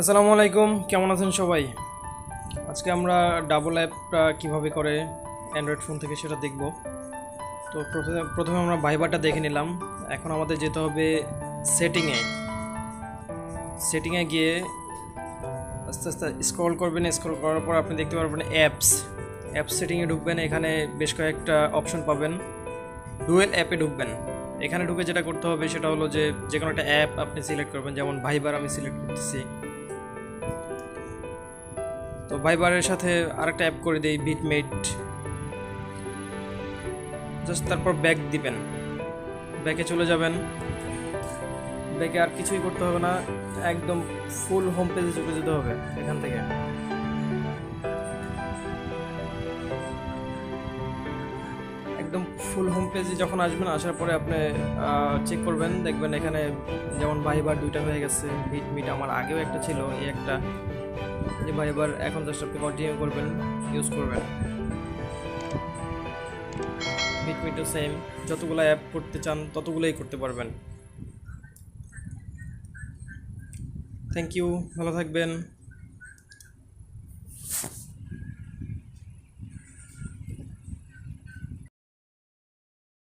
আসসালামু আলাইকুম, কেমন আছেন সবাই? আজকে আমরা ডাবল অ্যাপটা কীভাবে করে অ্যান্ড্রয়েড ফোন থেকে সেটা দেখব। তো প্রথমে প্রথমে আমরা ভাইবারটা দেখে নিলাম। এখন আমাদের যেতে হবে সেটিংয়ে সেটিংয়ে গিয়ে আস্তে আস্তে স্ক্রল করবেন স্ক্রল করার পর আপনি দেখতে পারবেন অ্যাপস অ্যাপ সেটিংয়ে ঢুকবেন, এখানে বেশ কয়েকটা অপশন পাবেন। ডুয়েল অ্যাপে ঢুকবেন। এখানে ঢুকে যেটা করতে হবে সেটা হলো যে যে কোনো একটা অ্যাপ আপনি সিলেক্ট করবেন, যেমন ভাইবার আমি সিলেক্ট করতেছি। তো ভাইবারের সাথে আরেকটা অ্যাপ করে দিই বিটমেট জাস্ট তারপর ব্যাক দিবেন। ব্যাকে চলে যাবেন। ব্যাকে আর কিছুই করতে হবে না। একদম ফুল হোম পেজে চলে যেতে হবে এখান থেকে। একদম ফুল হোম পেজে যখন আসবেন, আসার পরে আপনি চেক করবেন, দেখবেন এখানে যেমন ভাইবার দুইটা হয়ে গেছে বিট মিট আমার আগেও একটা ছিল, এই একটা। যে ভাইবার এখন জাস্ট আপনি কন্টিনিউ করবেন ইউজ করবেন। বিট মিটও সেম যতগুলো অ্যাপ করতে চান, ততগুলোই করতে পারবেন। থ্যাংক ইউ ভালো থাকবেন।